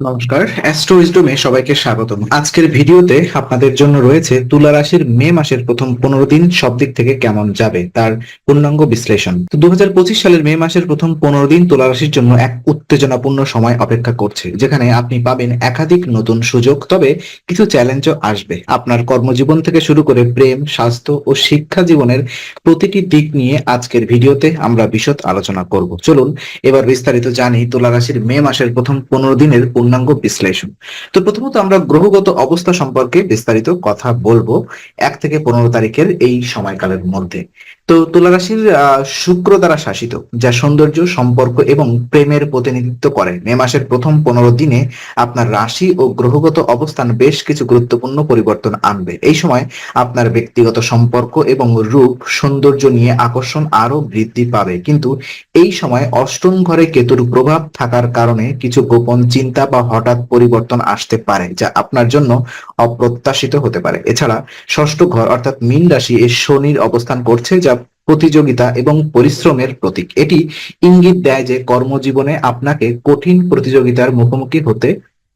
নমস্কার অ্যাস্ট্রো উইজডমে সবাইকে স্বাগতম। আজকের ভিডিওতে আপনাদের জন্য রয়েছে তুলা রাশির মে মাসের প্রথম পনেরো দিন সব দিক থেকে কেমন যাবে, তার পূর্ণাঙ্গ বিশ্লেষণ। তো দু সালের মে মাসের প্রথম পনেরো দিন তুলা রাশির জন্য এক উত্তেজনাপূর্ণ সময় অপেক্ষা করছে, যেখানে আপনি পাবেন একাধিক নতুন সুযোগ, তবে কিছু চ্যালেঞ্জও আসবে। আপনার কর্মজীবন থেকে শুরু করে প্রেম, স্বাস্থ্য ও শিক্ষা জীবনের প্রতিটি দিক নিয়ে আজকের ভিডিওতে আমরা বিশদ আলোচনা করব। চলুন, এবার বিস্তারিত জানি তুলা রাশির মে মাসের প্রথম পনেরো দিনের পূর্ণাঙ্গ বিশ্লেষণ। তো প্রথমত আমরা গ্রহগত অবস্থা সম্পর্কে বিস্তারিত কথা বলব এক থেকে পনেরো তারিখের এই সময়কালের মধ্যে। তো তুলা রাশির শুক্র দ্বারা শাসিত যা সৌন্দর্য, সম্পর্ক এবং প্রেমের প্রতিনিধিত্ব করে। মে মাসের প্রথম পনেরো দিনে আপনার রাশি ও গ্রহগত অবস্থান বেশ কিছু গুরুত্বপূর্ণ পরিবর্তন আনবে। এই সময় আপনার ব্যক্তিগত সম্পর্ক এবং রূপ, সৌন্দর্য নিয়ে আকর্ষণ আরও বৃদ্ধি পাবে। কিন্তু এই সময় অষ্টম ঘরে কেতুর প্রভাব থাকার কারণে কিছু গোপন চিন্তা বা হঠাৎ পরিবর্তন আসতে পারে, যা আপনার জন্য অপ্রত্যাশিত হতে পারে। এছাড়া ষষ্ঠ ঘর অর্থাৎ মীন রাশি এ শনির অবস্থান করছে, যা প্রতিযোগিতা এবং পরিশ্রমের প্রতীক। এটি ইঙ্গিত দেয় যে কর্মজীবনে আপনাকে কঠিন প্রতিযোগিতার মুখোমুখি হতে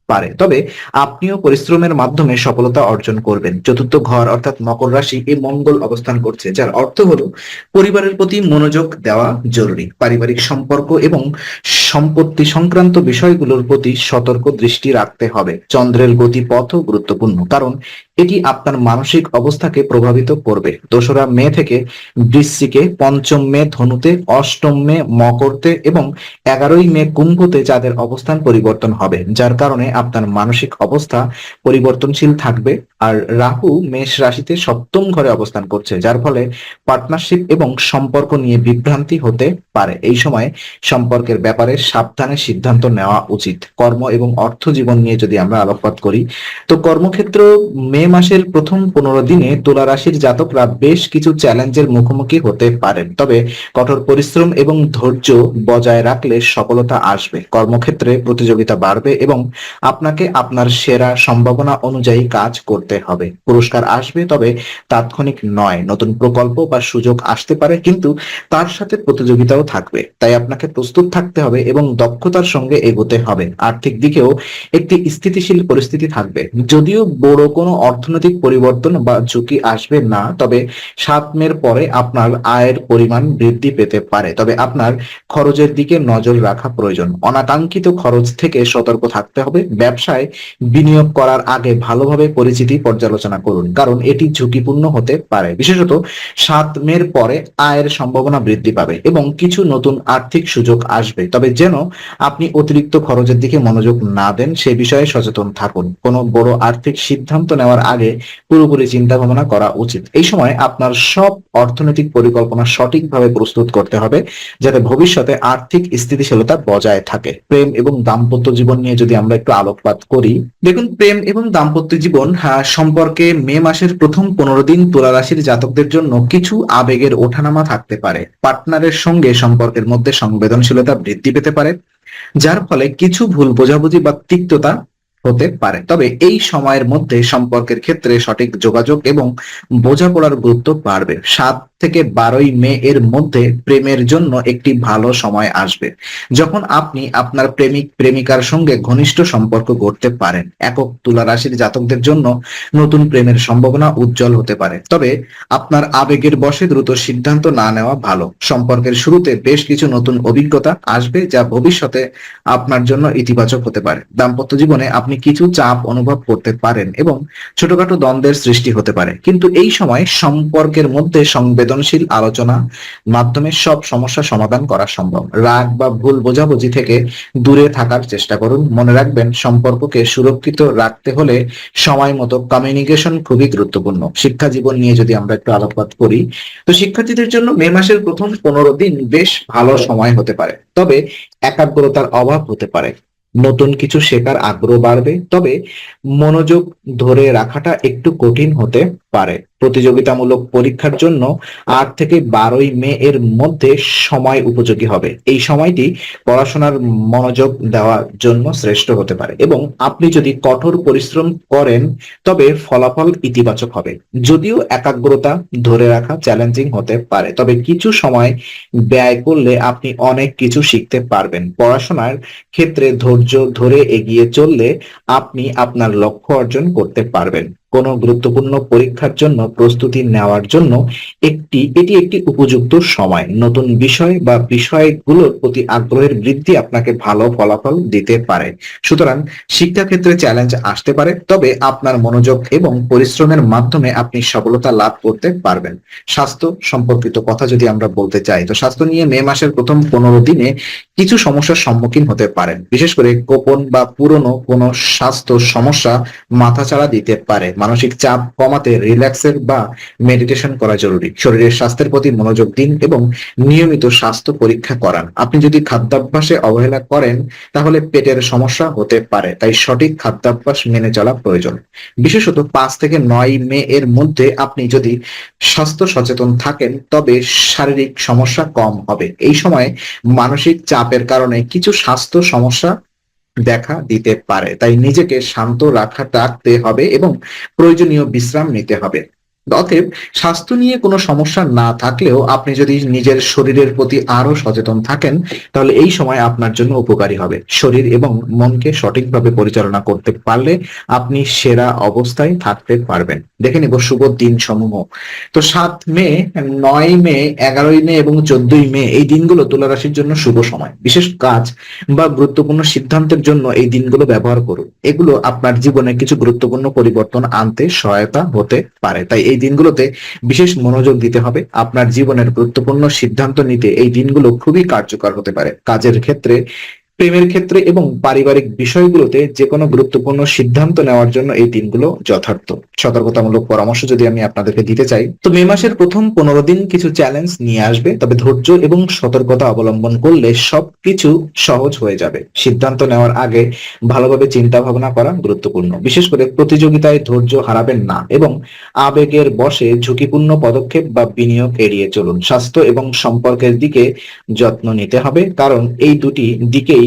পারে। তবে আপনিও পরিশ্রমের মাধ্যমে সফলতা অর্জন করবেন। চতুর্থ ঘর অর্থাৎ মকর রাশি এই মঙ্গল অবস্থান করছে, যার অর্থ হলো পরিবারের প্রতি মনোযোগ দেওয়া জরুরি। পারিবারিক সম্পর্ক এবং সম্পত্তি সংক্রান্ত বিষয়গুলোর প্রতি সতর্ক দৃষ্টি রাখতে হবে। চন্দ্রের গতিপথও গুরুত্বপূর্ণ, কারণ এটি আপনার মানসিক অবস্থাকে প্রভাবিত করবে। দোসরা মে থেকে বৃশ্চিকে পঞ্চম মে ধনুতে, অষ্টম মে মকরতে এবং এগারোই মে কুম্ভতে যাদের অবস্থান পরিবর্তন হবে, যার কারণে আপনার মানসিক অবস্থা পরিবর্তনশীল থাকবে। আর রাহু মেষ রাশিতে সপ্তম ঘরে অবস্থান করছে, যার ফলে পার্টনারশিপ এবং সম্পর্ক নিয়ে বিভ্রান্তি হতে পারে। এই সময় সম্পর্কের ব্যাপারে সাবধানে সিদ্ধান্ত নেওয়া উচিত। কর্ম এবং অর্থ জীবন নিয়ে যদি আমরা আলোকপাত করি, তো কর্মক্ষেত্র মে মাসের প্রথম পনেরো দিনে তুলা রাশির জাতকরা বেশ কিছু চ্যালেঞ্জের মুখোমুখি হতে পারেন। তবে কঠোর পরিশ্রম এবং ধৈর্য বজায় রাখলে সফলতা আসবে। কর্মক্ষেত্রে প্রতিযোগিতা বাড়বে এবং আপনাকে আপনার সেরা সম্ভাবনা অনুযায়ী কাজ করতে হবে। পুরস্কার আসবে, তবে তাৎক্ষণিক নয়। নতুন প্রকল্প বা সুযোগ আসতে পারে, কিন্তু তার সাথে প্রতিযোগিতাও থাকবে। তাই আপনাকে প্রস্তুত থাকতে হবে এবং দক্ষতার সঙ্গে এগোতে হবে। আর্থিক দিকেও একটি স্থিতিশীল পরিস্থিতি থাকবে। যদিও বড় কোনো অর্থনৈতিক পরিবর্তন বা ঝুঁকি আসবে না, তবে সাত মের পরে আপনার আয়ের পরিমাণ বৃদ্ধি পেতে পারে। তবে আপনার খরচের দিকে নজর রাখা প্রয়োজন। অনাকাঙ্ক্ষিত খরচ থেকে সতর্ক থাকতে হবে। ব্যবসায় বিনিয়োগ করার আগে ভালোভাবে পরিচিতি পর্যালোচনা করুন, কারণ এটি ঝুঁকিপূর্ণ হতে পারে। বিশেষত সাত মের পরে আয়ের সম্ভাবনা বৃদ্ধি পাবে এবং কিছু নতুন আর্থিক সুযোগ আসবে। তবে যেন আপনি অতিরিক্ত খরচের দিকে মনোযোগ না দেন, সে বিষয়ে সচেতন থাকুন। কোনো বড় আর্থিক সিদ্ধান্ত নেওয়ার আগে পুরোপুরি চিন্তা ভাবনা করা উচিত। এই সময় আপনার সব অর্থনৈতিক পরিকল্পনা সঠিকভাবে প্রস্তুত করতে হবে, যাতে ভবিষ্যতে আর্থিক স্থিতিশীলতা বজায় থাকে। প্রেম এবং দাম্পত্য জীবন নিয়ে যদি আমরা একটু আলোকপাত করি, দেখুন, প্রেম এবং দাম্পত্য জীবন সম্পর্কে মে মাসের প্রথম পনেরো দিন তুলা রাশির জাতকদের জন্য কিছু আবেগের ওঠানামা থাকতে পারে। পার্টনারের সঙ্গে সম্পর্কের মধ্যে সংবেদনশীলতা বৃদ্ধি পেতে পারে, যার ফলে কিছু ভুল বোঝাবুঝি বা তিক্ততা হতে পারে। তবে এই সময়ের মধ্যে সম্পর্কের ক্ষেত্রে সঠিক যোগাযোগ এবং বোঝাপড়ার গুরুত্ব বাড়বে। সাত থেকে বারোই মে এর মধ্যে প্রেমের জন্য একটি ভালো সময় আসবে। যখন আপনি আপনার প্রেমিক, প্রেমিকার সঙ্গে ঘনিষ্ঠ সম্পর্ক গড়তে পারেন, একক তুলা রাশির জাতকদের জন্য নতুন প্রেমের সম্ভাবনা উজ্জ্বল হতে পারে। তবে আপনার আবেগের বশে দ্রুত সিদ্ধান্ত না নেওয়া ভালো। সম্পর্কের শুরুতে বেশ কিছু নতুন অভিজ্ঞতা আসবে যা ভবিষ্যতে আপনার জন্য ইতিবাচক হতে পারে। দাম্পত্য জীবনে আপনি কিছু চাপ অনুভব করতে পারেন এবং ছোটখাটো দ্বন্দ্বের সৃষ্টি হতে পারে। কিন্তু এই সময় সম্পর্কের মধ্যে সংবেদনশীল আলোচনা মাধ্যমে সব সমস্যা সমাধান করা সম্ভব। রাগ বা ভুল বোঝাবুঝি থেকে দূরে থাকার চেষ্টা করুন। মনে রাখবেন, সম্পর্ককে সুরক্ষিত রাখতে হলে সময় মতো কমিউনিকেশন খুবই গুরুত্বপূর্ণ। শিক্ষা জীবন নিয়ে যদি আমরা একটু আলোকপাত করি, তো শিক্ষার্থীদের জন্য মে মাসের প্রথম পনেরো দিন বেশ ভালো সময় হতে পারে। তবে একাগ্রতার অভাব হতে পারে। নতুন কিছু শেখার আগ্রহ বাড়বে। তবে মনোযোগ ধরে রাখাটা একটু কঠিন হতে পারে। প্রতিযোগিতামূলক পরীক্ষার জন্য আট থেকে বারোই মে এর মধ্যে সময় উপযোগী হবে। এই সময়টি পড়াশোনার মনোযোগ দেওয়ার জন্য শ্রেষ্ঠ হতে পারে এবং আপনি যদি কঠোর পরিশ্রম করেন, তবে ফলাফল ইতিবাচক হবে। যদিও একাগ্রতা ধরে রাখা চ্যালেঞ্জিং হতে পারে, তবে কিছু সময় ব্যয় করলে আপনি অনেক কিছু শিখতে পারবেন। পড়াশোনার ক্ষেত্রে ধৈর্য ধরে এগিয়ে চললে আপনি আপনার লক্ষ্য অর্জন করতে পারবেন। কোনো গুরুত্বপূর্ণ পরীক্ষার জন্য প্রস্তুতি নেওয়ার জন্য একটি, এটি একটি উপযুক্ত সময়। নতুন বিষয় বা বিষয়গুলোর প্রতি আগ্রহের বৃদ্ধি আপনাকে ভালো ফলাফল দিতে পারে। সুতরাং শিক্ষাক্ষেত্রে চ্যালেঞ্জ আসতে পারে, তবে আপনার মনোযোগ এবং পরিশ্রমের মাধ্যমে আপনি সফলতা লাভ করতে পারবেন। স্বাস্থ্য সম্পর্কিত কথা যদি আমরা বলতে চাই, তো স্বাস্থ্য নিয়ে মে মাসের প্রথম পনেরো দিনে কিছু সমস্যার সম্মুখীন হতে পারেন। বিশেষ করে গোপন বা পুরনো কোনো স্বাস্থ্য সমস্যা মাথাচাড়া দিতে পারে। মানসিক চাপ কমাতে রিল্যাক্সের বা মেডিটেশন করা জরুরি। শরীরের স্বাস্থ্যের প্রতি মনোযোগ দিন এবং নিয়মিত স্বাস্থ্য পরীক্ষা করান। আপনি যদি খাদ্যাভ্যাসে অবহেলা করেন, তাহলে পেটের সমস্যা হতে পারে, তাই সঠিক খাদ্যাভ্যাস মেনে চলা প্রয়োজন। বিশেষত পাঁচ থেকে নয় মে এর মধ্যে আপনি যদি স্বাস্থ্য সচেতন থাকেন, তবে শারীরিক সমস্যা কম হবে। এই সময় মানসিক চাপের কারণে কিছু স্বাস্থ্য সমস্যা দেখা দিতে পারে। তাই নিজেকে শান্ত রাখা রাখতে হবে এবং প্রয়োজনীয় বিশ্রাম নিতে হবে। অতএব স্বাস্থ্য নিয়ে কোনো সমস্যা না থাকলেও আপনি যদি নিজের শরীরের প্রতি আরও সচেতন থাকেন, তাহলে এই সময় আপনার জন্য উপকারী হবে। শরীর এবং মনকে সঠিকভাবে পরিচালনা করতে পারলে আপনি সেরা অবস্থায় থাকতে পারবেন। দেখে নিব শুভ দিন সমূহ তো সাত মে, নয় মে, এগারোই মে এবং চোদ্দই মে এই দিনগুলো তুলা রাশির জন্য শুভ সময়। বিশেষ কাজ বা গুরুত্বপূর্ণ সিদ্ধান্তের জন্য এই দিনগুলো ব্যবহার করুন। এগুলো আপনার জীবনে কিছু গুরুত্বপূর্ণ পরিবর্তন আনতে সহায়তা হতে পারে। তাই এই দিনগুলোতে বিশেষ মনোযোগ দিতে হবে। আপনার জীবনের গুরুত্বপূর্ণ সিদ্ধান্ত নিতে এই দিনগুলো খুবই কার্যকর হতে পারে। কাজের ক্ষেত্রে প্রেমের ক্ষেত্রে এবং পারিবারিক বিষয়গুলোতে যে কোনো গুরুত্বপূর্ণ সিদ্ধান্ত নেওয়ার জন্য এই দিনগুলো যথার্থ। সতর্কতামূলক পরামর্শ যদি আমি আপনাদেরকে দিতে চাই, তো মে মাসের প্রথম পনেরো দিন কিছু চ্যালেঞ্জ নিয়ে আসবে, তবে ধৈর্য এবং সতর্কতা অবলম্বন করলে সবকিছু সহজ হয়ে যাবে। সিদ্ধান্ত নেওয়ার আগে ভালোভাবে চিন্তা ভাবনা করা গুরুত্বপূর্ণ। বিশেষ করে প্রতিযোগিতায় ধৈর্য হারাবেন না এবং আবেগের বশে ঝুঁকিপূর্ণ পদক্ষেপ বা বিনিয়োগ এড়িয়ে চলুন। স্বাস্থ্য এবং সম্পর্কের দিকে যত্ন নিতে হবে, কারণ এই দুটি দিকেই